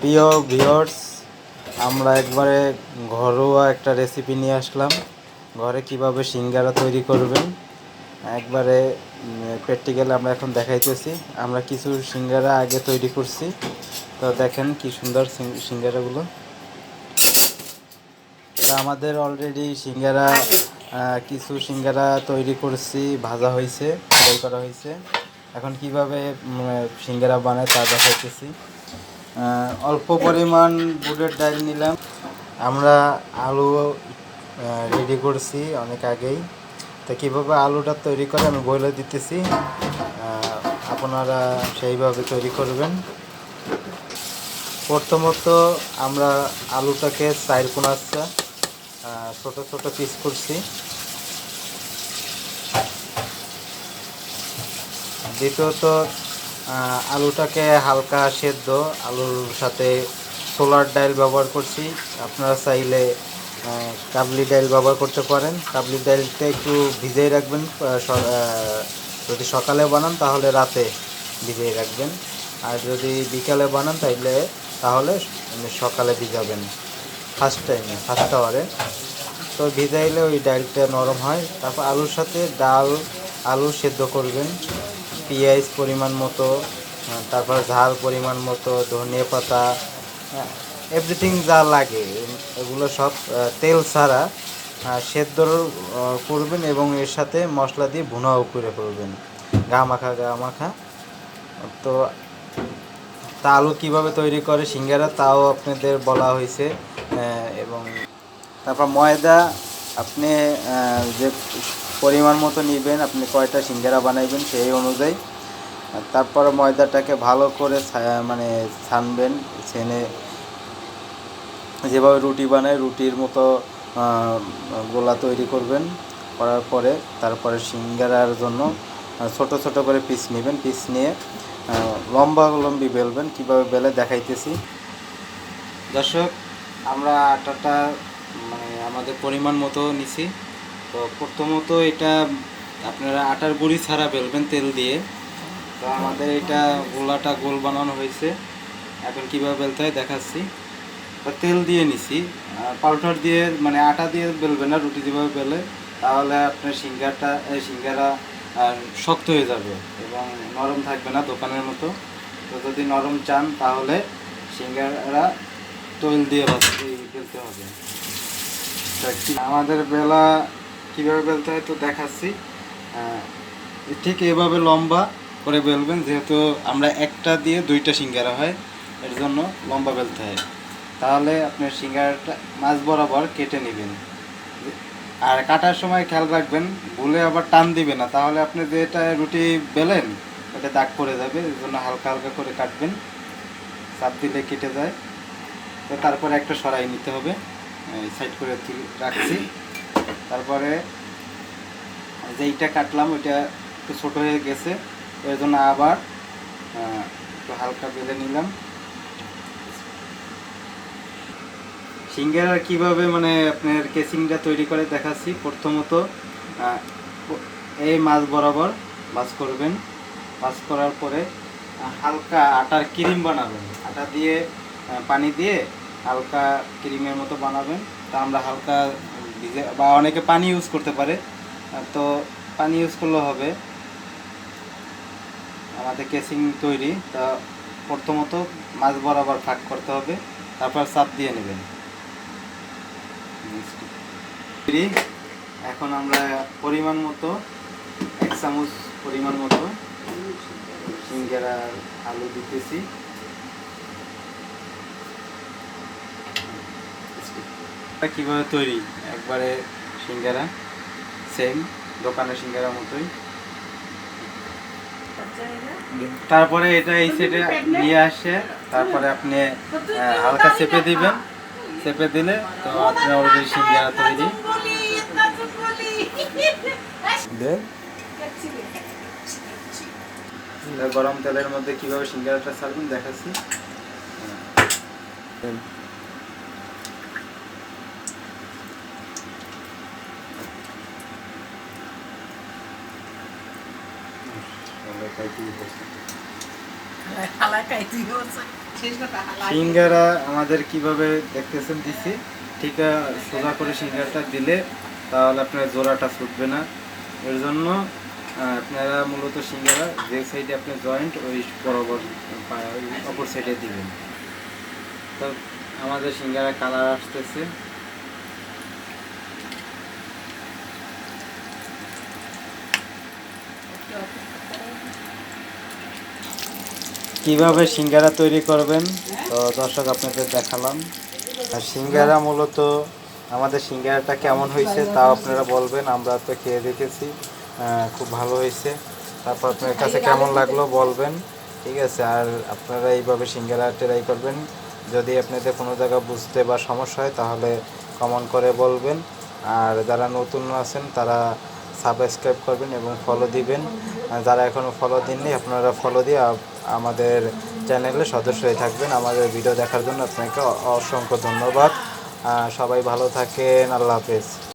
প্রিয় ভিওর্স আমরা একবারে ঘরোয়া একটা রেসিপি নিয়ে আসলাম। ঘরে কীভাবে সিঙ্গারা তৈরি করবেন, একবারে প্র্যাকটিক্যাল আমরা এখন দেখাইতেছি। আমরা কিছু সিঙ্গারা আগে তৈরি করছি। তো দেখেন কি সুন্দর সিঙ্গারাগুলো। তো আমাদের অলরেডি সিঙ্গারা কিছু সিঙ্গারা তৈরি করছি, ভাজা হয়েছে, ফ্রাই করা হয়েছে। এখন কীভাবে সিঙ্গারা বানায় তা দেখাইতেছি। অল্প পরিমাণ বুটের ডাল নিলাম। আমরা আলু রেডি করছি অনেক আগেই। তো কীভাবে আলুটা তৈরি করে আমি বলে দিতেছি। আপনারা সেইভাবে তৈরি করবেন। প্রথমত আমরা আলুটাকে চার কোনাচ্ছা ছোট ছোট পিস করছি। দ্বিতীয়ত আলুটাকে হালকা সেদ্ধ আলুর সাথে সোলার ডাইল ব্যবহার করছি। আপনারা চাইলে কাবলি ডাইল ব্যবহার করতে পারেন। কাবলি ডাইলটা একটু ভিজিয়ে রাখবেন যদি সকালে বানান তাহলে রাতে ভিজিয়ে রাখবেন। আর যদি বিকালে বানান তাইলে, তাহলে সকালে ভিজাবেন ফার্স্ট টাইমে ফার্স্ট আওয়ারে তো ভিজাইলে ওই ডালটা নরম হয়। তারপর আলুর সাথে ডাল, আলু সেদ্ধ করবেন। পেঁয়াজ পরিমাণ মতো তারপর ঝাল পরিমাণ মতো ধনিয়া পাতা এভরিথিং যা লাগে এগুলো সব তেল ছাড়া সেদ্ধ করবেন এবং এর সাথে মশলা দিয়ে ভুনাও করে করবেন গা মাখা গা মাখা। তো তা আলু কীভাবে তৈরি করে সিঙ্গারা, তাও আপনাদের বলা হয়েছে এবং তারপর ময়দা, আপনি যে পরিমাণ মতো নেবেন, আপনি কয়টা সিঙ্গারা বানাইবেন সেই অনুযায়ী। তারপরে ময়দাটাকে ভালো করে মানে ছানবেন, ছেনে যেভাবে রুটি বানায় রুটির মতো গোলা তৈরি করবেন। করার পরে তারপরে সিঙ্গারার জন্য ছোট ছোট করে পিস নেবেন, পিস নিয়ে লম্বা লম্বি বেলবেন। কীভাবে বেলে দেখাইতেছি। দর্শক, আমরা আটাটা মানে আমাদের পরিমাণ মতো নিছি। তো প্রথমত এটা আপনারা আটার গুঁড়ি ছাড়া বেলবেন তেল দিয়ে। তো আমাদের এটা গোলাটা গোল বানানো হয়েছে। এখন কীভাবে বেলতে হয় দেখাচ্ছি। তো তেল দিয়ে নিছি। পাউডার দিয়ে মানে আটা দিয়ে বেলবেন না, রুটি যেভাবে বেলে, তাহলে আপনার সিঙ্গারটা, এই সিঙ্গারা শক্ত হয়ে যাবে এবং নরম থাকবে না দোকানের মতো। তো যদি নরম চান, তাহলে সিঙ্গারা তৈল দিয়ে বেলতে হবে। আমাদের বেলা কীভাবে বেলতে হয় তো দেখাচ্ছি। ঠিক এভাবে লম্বা করে বেলবেন, যেহেতু আমরা একটা দিয়ে দুইটা সিঙ্গারা হয়, এর জন্য লম্বা বেলতে হয়। তাহলে আপনার সিঙ্গারাটা মাছ বরাবর কেটে নেবেন। আর কাটার সময় খেয়াল রাখবেন, ভুলে আবার টান দিবে না। তাহলে আপনি যেটা রুটি বেলেন, ওটা দাগ পড়ে যাবে, এর জন্য হালকা হালকা করে কাটবেন। চাপ দিলে কেটে যায়। তো তারপরে একটা সরাই নিতে হবে। সাইড করে রাখছি। তারপরে যেইটা কাটলাম, ওইটা একটু ছোটো হয়ে গেছে। এর জন্য আবার একটু হালকা বেলে নিলাম। সিঙ্গারা কীভাবে মানে আপনার কেসিংটা তৈরি করে দেখাচ্ছি। প্রথমত এই মাছ বরাবর মাছ করবেন। মাছ করার পরে, হালকা আটার ক্রিম বানাবেন। আটা দিয়ে পানি দিয়ে হালকা ক্রিমের মতো বানাবেন। তা আমরা হালকা ভিজে বা অনেকে পানি ইউজ করতে পারে। তো পানি ইউজ করলে হবে। আমাদের কেসিং তৈরি। তা প্রথমত মাছ বরাবর ফাঁক করতে হবে। তারপর চাপ দিয়ে নেবেন। এখন আমরা পরিমাণ মতো, এক চামচ পরিমাণ মতো সিঙ্গারার আলু দিতেছি। কীভাবে তৈরি? একবারে সিঙ্গারা সেম দোকানের সিঙ্গারার মতোই। তারপরে এটা এই সাইডে নিয়ে আসে তারপরে আপনি হালকা চেপে দিবেন। চেপে দিলে তো আপনি অলরেডি সিঙ্গারা তৈরি। দেন। গরম তেলের মধ্যে কীভাবে সিঙ্গারাটা ছাড়বেন দেখাচ্ছি। সিঙ্গারা আমাদের কীভাবে দেখতেছেন দিছি। ঠিক সোজা করে সিঙ্গারাটা দিলে তাহলে আপনার জোড়াটা ছুটবে না। এর জন্য আপনারা মূলত সিঙ্গারা যে সাইডে আপনার জয়েন্ট ওই বরাবর অপর সাইডে দিবেন। তো আমাদের সিঙ্গারা কালার আসতেছে। কীভাবে সিঙ্গারা তৈরি করবেন? তো দর্শক, আপনাদের দেখালাম। আর সিঙ্গারা মূলত আমাদের সিঙ্গারাটা কেমন হয়েছে তাও আপনারা বলবেন, আমরা তো খেয়ে দেখেছি খুব ভালো হয়েছে। তারপর আপনার কাছে কেমন লাগল বলবেন, ঠিক আছে? আর আপনারা এইভাবে সিঙ্গারা ট্রাই করবেন। যদি আপনাদের কোনো জায়গা বুঝতে বা সমস্যা হয়, তাহলে কমেন্ট করে বলবেন। আর যারা নতুন আছেন, তারা সাবস্ক্রাইব করবেন এবং ফলো দিবেন। যারা এখনও ফলো দিননি, আপনারা ফলো দিয়ে আমাদের চ্যানেলে সদস্য হয়ে থাকবেন। আমাদের ভিডিও দেখার জন্য আপনাকে অসংখ্য ধন্যবাদ। সবাই ভালো থাকেন। আল্লাহ হাফেজ।